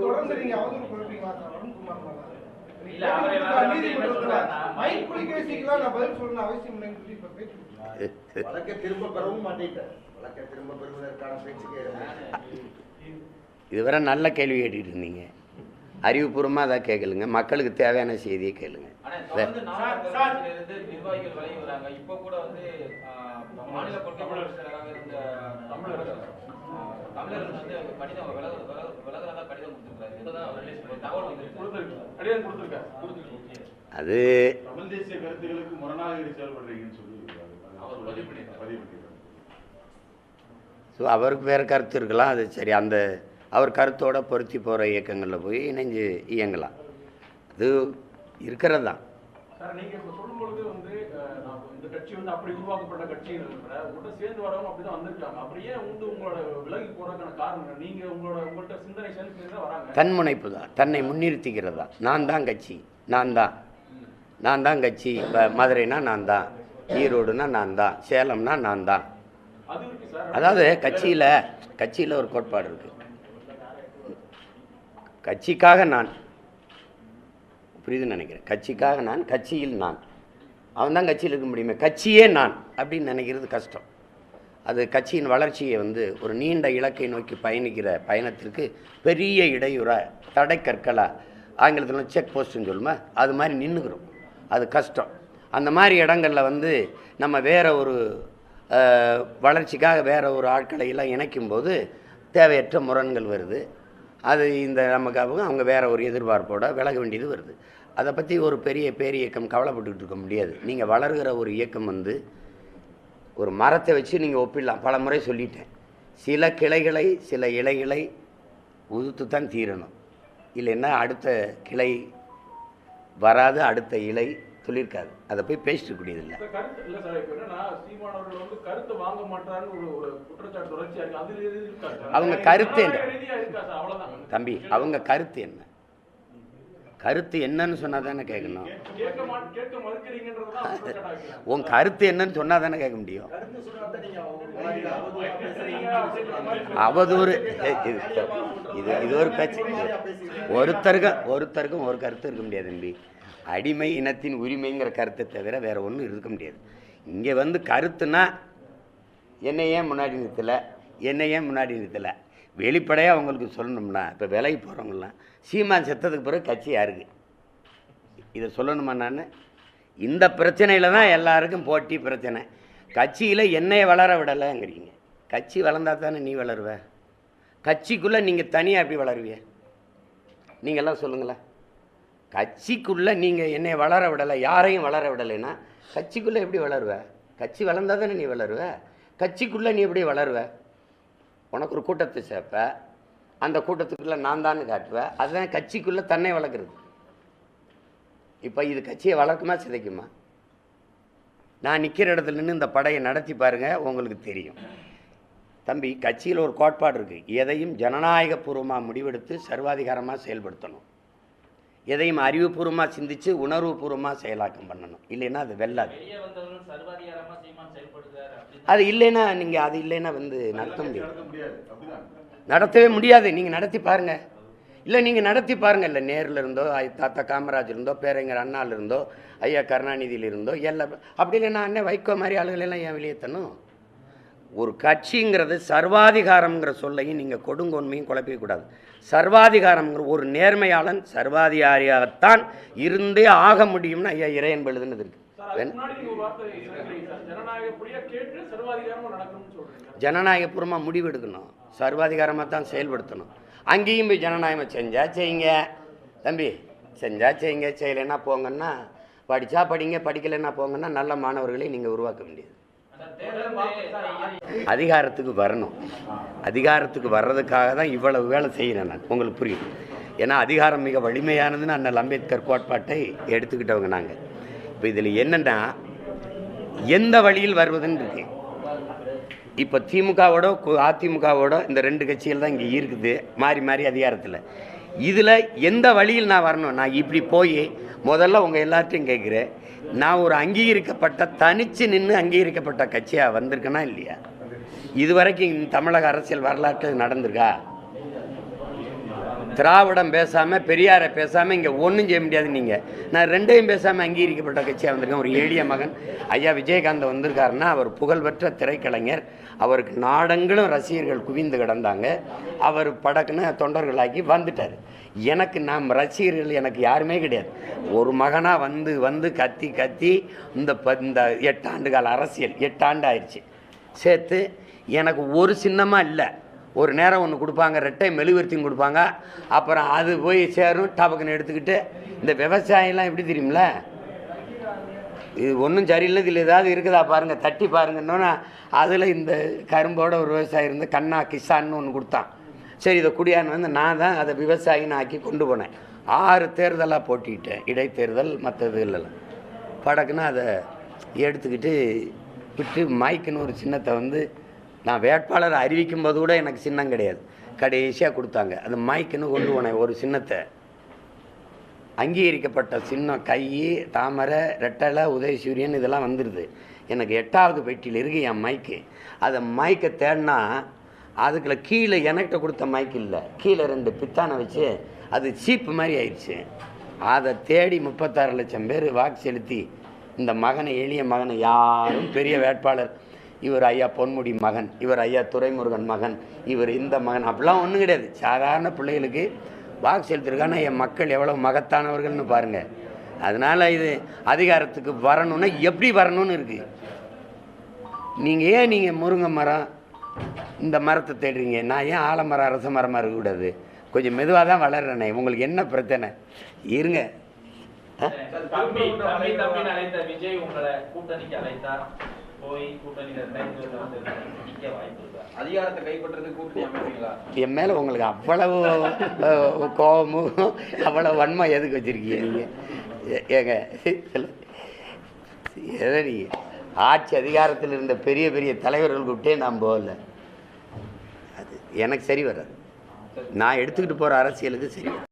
தொடர்ந்து நீங்க அவதூறு அருண்குமார் மேல? வழக்கை திரும்ப பெறவும் மாட்டேன் வழக்கை திரும்ப பெறுவதற்கான பேச்சுக்கே இதுவரை நல்ல கேள்வி கேட்டுட்டு இருந்தீங்க அறிவுபூர்வமாக அதை கேட்கலுங்க மக்களுக்கு தேவையான செய்தியை கேளுங்க நிர்வாகிகள் விலகி வராங்க இப்போ கூட வந்து ஆஹ், மாநில கடிதம் விலக விலக- விலகுறதா கடிதம் கொடுத்திருக்காரு இதுதான் அவர் release பண்ண தகவல் வந்து கடிதம் கொடுத்திருக்காரு. கொடுத்திருக்காரு. அது தமிழ் தேசிய கருத்துக்களுக்கு முரணாக இது செயல்படுறீங்கன்னு சொல்லி அவர் பதிவு பண்ணியிருக்காரு. பதிவு பண்ணியிருக்காரு ஸோ அவருக்கு வேறு கருத்து இருக்கலாம். அது சரி அந்த அவர் கருத்தோட பொருத்தி போகிற இயக்கங்களில் போய் இணைஞ்சு இயங்கலாம். அது இருக்கிறது தான். சார் இப்ப வந்து கட்சி வந்து அப்படி உருவாக்கப்பட்ட கட்சிகள் உங்கள்கிட்ட சேர்ந்து வரவங்க அப்படிதான் வந்திருக்காங்க. ஏன் வந்து உங்களோட விலகி போறதுக்கான காரணம்? நீங்க உங்களோட உங்கள்கிட்ட சிந்தனை தான் வராங்க. தன்முனைப்பு தான். தன்னை முன்னிறுத்திக்கிறது? தான் நான் தான் கட்சி. நான் தான். நான் தான் கட்சி. இப்போ மதுரைனா நான் தான். ஈரோடுனா நான் தான். சேலம்னா நான் தான். அதாவது கட்சியில் கட்சியில் ஒரு கோட்பாடு இருக்கு. கட்சிக்காக நான் புரியுதுன்னு நினைக்கிறேன். கட்சிக்காக நான் கட்சியில் நான். அவன் தான் கட்சியில் இருக்க முடியுமே. கட்சியே நான் அப்படின்னு நினைக்கிறது கஷ்டம். அது கட்சியின் வளர்ச்சியை வந்து ஒரு நீண்ட இலக்கை நோக்கி பயணிக்கிற பயணத்திற்கு பெரிய இடையூறா தடை கற்களா ஆங்கிலத்தில் செக் போஸ்ட்டுன்னு சொல்லுமா அது மாதிரி நின்றுக்கிறோம் அது கஷ்டம். அந்த மாதிரி இடங்களில் வந்து நம்ம வேறு ஒரு வளர்ச்சிக்காக வேறு ஒரு ஆட்களை எல்லாம் இணைக்கும்போது தேவையற்ற முரண்கள் வருது. அது இந்த நமக்கு அவங்க அவங்க வேறு ஒரு எதிர்பார்ப்போட விலக வேண்டியது வருது. அதை பற்றி ஒரு பெரிய பேரியக்கம் கவலைப்பட்டுக்கிட்டு இருக்க முடியாது. நீங்கள் வளர்கிற ஒரு இயக்கம் வந்து ஒரு மரத்தை வச்சு நீங்கள் ஒப்பிடலாம். பல முறை சொல்லிட்டேன். சில கிளைகளை சில இலைகளை உதுத்து தான் தீரணும். இல்லைன்னா அடுத்த கிளை வராது அடுத்த இலை துளிர்க்காது அதை போய் பேசிட்டு இல்ல சார் அவங்க கருத்து என்ன? தம்பி அவங்க கருத்து என்ன? கருத்து என்னன்னு சொன்னால் தானே கேட்கணும் உன் கருத்து என்னன்னு சொன்னால் தானே கேட்க முடியும். கருத்து சொன்னாதான் நீங்க அவங்க அவதூறா இது இது ஒரு பேச்சு. ஒருத்தருக்கும் ஒருத்தருக்கும் ஒரு கருத்து இருக்க முடியாது தம்பி. அடிமை இனத்தின் உரிமைங்கிற கருத்தை தவிர வேறு ஒன்றும் இருக்க முடியாது. இங்கே வந்து கருத்துனா என்னை ஏன் முன்னாடி நிறுத்தலை? என்னை ஏன் முன்னாடி நிறுத்தலை? வெளிப்படையாக அவங்களுக்கு சொல்லணும்னா இப்போ விலைக்கு போகிறவங்களாம் சீமான் செத்ததுக்கு பிறகு கட்சி யாருக்கு? இதை சொல்லணுமா நான்? இந்த பிரச்சனையில் தான் எல்லாருக்கும் போட்டி பிரச்சனை. கட்சியில் என்னைய வளர விடலைங்கிறீங்க. கட்சி வளர்ந்தா தானே நீ வளருவ? கட்சிக்குள்ளே நீங்கள் தனியாக எப்படி வளருவிய நீங்கள்லாம் சொல்லுங்களேன். கட்சிக்குள்ளே நீங்கள் என்னை வளர விடலை யாரையும் வளர விடலைன்னா கட்சிக்குள்ளே எப்படி வளருவ? கட்சி வளர்ந்தா தானே நீ வளருவ? கட்சிக்குள்ளே நீ எப்படி வளருவ? உனக்கு ஒரு கூட்டத்தை சேர்ப்ப. அந்த கூட்டத்துக்குள்ளே நான் தான் காட்டுவேன் அதுதான் கட்சிக்குள்ளே தன்னை வளர்க்குறது. இப்போ இது கட்சியை வளர்க்குமா சிதைக்குமா? நான் நிற்கிற இடத்துல நின்று இந்த படையை நடத்தி பாருங்கள் உங்களுக்கு தெரியும். தம்பி கட்சியில் ஒரு கோட்பாடு இருக்குது எதையும் ஜனநாயகபூர்வமாக முடிவெடுத்து சர்வாதிகாரமாக செயல்படுத்தணும். எதையும் அறிவுபூர்வமாக சிந்திச்சு உணர்வுபூர்வமாக செயலாக்கம் பண்ணணும். இல்லைன்னா அது வெல்லாது. அது இல்லைன்னா நீங்கள் அது இல்லைன்னா வந்து நடத்த முடியாது. நடத்த முடியாது. அப்படிதான். நடத்தவே முடியாது. நீங்கள் நடத்தி பாருங்க. இல்லை நீங்கள் நடத்தி பாருங்க. இல்லை நேரில் இருந்தோ ஐ- தாத்தா காமராஜ் இருந்தோ பேரறிஞர் அண்ணால இருந்தோ ஐயா கருணாநிதியில் இருந்தோ எல்லாம் அப்படி இல்லைன்னா அண்ணன் வைகோ மாதிரி ஆளுகளெல்லாம் ஏன் வெளியே தரணும் ஒரு கட்சிங்கிறது சர்வாதிகாரம்ங்கிற சொல்லையும் நீங்கள் கொடுங்கொன்மையும் குழப்பிக்க கூடாது. சர்வாதிகாரம்ங்கிற ஒரு நேர்மையாளன் சர்வாதிகாரியாகத்தான் இருந்தே ஆக முடியும்னு ஐயா இறையன்பு எழுதுனது இருக்கு. ஜனநாயகபூர்வமாக முடிவெடுக்கணும் சர்வாதிகாரமாக தான் செயல்படுத்தணும். அங்கேயும் போய் ஜனநாயகம் செஞ்சா செய்யுங்க. தம்பி செஞ்சா செய்யுங்க. செய்யலைன்னா போங்கன்னா படித்தா படிங்க படிக்கலைன்னா போங்கன்னா நல்ல மாணவர்களை நீங்கள் உருவாக்க முடியாது அதிகாரத்துக்கு வரணும். அதிகாரத்துக்கு வர்றதுக்காக தான் இவ்வளவு வேலை செய்கிறேன் நான். உங்களுக்கு புரியும் ஏன்னா அதிகாரம் மிக வலிமையானதுன்னு அண்ணல் அம்பேத்கர் கோட்பாட்டை எடுத்துக்கிட்டவங்க நாங்கள் இப்போ இதில் என்னென்னா எந்த வழியில் வருவதுன்னு இருக்கு. இப்போ திமுகவோட அதிமுகவோட இந்த ரெண்டு கட்சிகள் தான் இங்கே இருக்குது. மாறி மாறி அதிகாரத்தில். இதில் எந்த வழியில் நான் வரணும்? நான் இப்படி போய் முதல்ல உங்கள் எல்லார்ட்டையும் கேட்குறேன் நான் ஒரு அங்கீகரிக்கப்பட்ட தனிச்சு நின்று அங்கீகரிக்கப்பட்ட கட்சியாக வந்திருக்கேனா இல்லையா? இது வரைக்கும் தமிழக அரசியல் வரலாற்று நடந்திருக்கா? திராவிடம் பேசாமல் பெரியாரை பேசாமல் இங்கே ஒன்றும் செய்ய முடியாது நீங்கள் நான் ரெண்டையும் பேசாமல் அங்கீகரிக்கப்பட்ட கட்சியாக வந்திருக்கேன். ஒரு எளிய மகன் ஐயா விஜயகாந்த் வந்திருக்காருன்னா அவர் புகழ்பெற்ற திரைக்கலைஞர். அவருக்கு நாடங்களும் ரசிகர்கள் குவிந்து கிடந்தாங்க. அவர் படக்குன்னு தொண்டர்களாக்கி வந்துட்டார். எனக்கு நாம் ரசிகர்கள் எனக்கு யாருமே கிடையாது. ஒரு மகனாக வந்து வந்து கத்தி கத்தி இந்த ப இந்த எட்டாண்டு கால அரசியல் எட்டாண்டு ஆயிடுச்சு. சேர்த்து எனக்கு ஒரு சின்னமாக இல்லை. ஒரு நேரம் ஒன்று கொடுப்பாங்க ரெட்டை மெழுகுவர்த்தியும் கொடுப்பாங்க. அப்புறம் அது போய் சேரும் டபக்குன்னு எடுத்துக்கிட்டு இந்த விவசாயம்லாம் எப்படி தெரியுமில இது ஒன்றும் சரியில்லை இதில் ஏதாவது இருக்குதா பாருங்கள் தட்டி பாருங்கன்னொன்னா அதில் இந்த கரும்போட ஒரு விவசாயி இருந்து கண்ணா கிசான்னு ஒன்று கொடுத்தான். சரி இதை குடியான்னு வந்து நான் தான் அதை விவசாயின்னு ஆக்கி கொண்டு போனேன். ஆறு தேர்தலாக போட்டிக்கிட்டேன் இடைத்தேர்தல் மற்றது இல்லைலாம் படக்குன்னு அதை எடுத்துக்கிட்டு விட்டு மைக்குன்னு ஒரு சின்னத்தை வந்து நான் வேட்பாளர் அறிவிக்கும் போது கூட எனக்கு சின்னம் கிடையாது. கடைசியாக கொடுத்தாங்க. அந்த மைக்குன்னு கொண்டு போனேன் ஒரு சின்னத்தை. அங்கீகரிக்கப்பட்ட சின்னம் கை தாமரை ரெட்டலை உதயசூரியன் இதெல்லாம் வந்துடுது எனக்கு எட்டாவது பெட்டியில் இருக்கு என் மைக்கு அதை மைக்கை தேடினா அதுக்குள்ள கீழே எனக்கிட்ட கொடுத்த மைக் இல்லை. கீழே ரெண்டு பித்தானை வச்சு அது சீப்பு மாதிரி ஆயிடுச்சு. அதை தேடி முப்பத்தாறு லட்சம் பேர் வாக்கு செலுத்தி இந்த மகனை எளிய மகனை யாரும் பெரிய வேட்பாளர் இவர் ஐயா பொன்முடி மகன் இவர் ஐயா துரைமுருகன் மகன் இவர் இந்த மகன். அப்படிலாம் ஒன்றும் கிடையாது. சாதாரண பிள்ளைகளுக்கு வாக்கு செலுத்திருக்கான என் மக்கள் எவ்வளோ மகத்தானவர்கள்னு பாருங்கள் அதனால் இது அதிகாரத்துக்கு வரணும்னா எப்படி வரணும்னு இருக்குது நீங்கள் ஏன் நீங்கள் முருங்கை மரம் இந்த மரத்தை தேடுறீங்க? நான் ஏன் ஆலமரம் அரச மரமாக இருக்கக்கூடாது கொஞ்சம் மெதுவாக தான் வளர்றேனே. உங்களுக்கு என்ன பிரச்சனை? இருங்க. ஆ? தம்பி தம்பி அழைத்த விஜய் உங்களை கூட்டணிக்கு அழைத்தார். போய் அதிகாரத்தை கைப்பற்றுறதுக்கு கூட்டணி அமைப்பீங்களா? என் மேலே உங்களுக்கு அவ்வளவு கோபமும் அவ்வளவு வன்மம் எதுக்கு வச்சிருக்கீங்க நீங்க? ஏங்க எதை நீங்கள் ஆட்சி அதிகாரத்தில் இருந்த பெரிய பெரிய தலைவர்கள் கூப்பிட்டே நான் போகல. அது எனக்கு சரி வராது. நான் எடுத்துக்கிட்டு போகிற அரசியலுக்கு சரி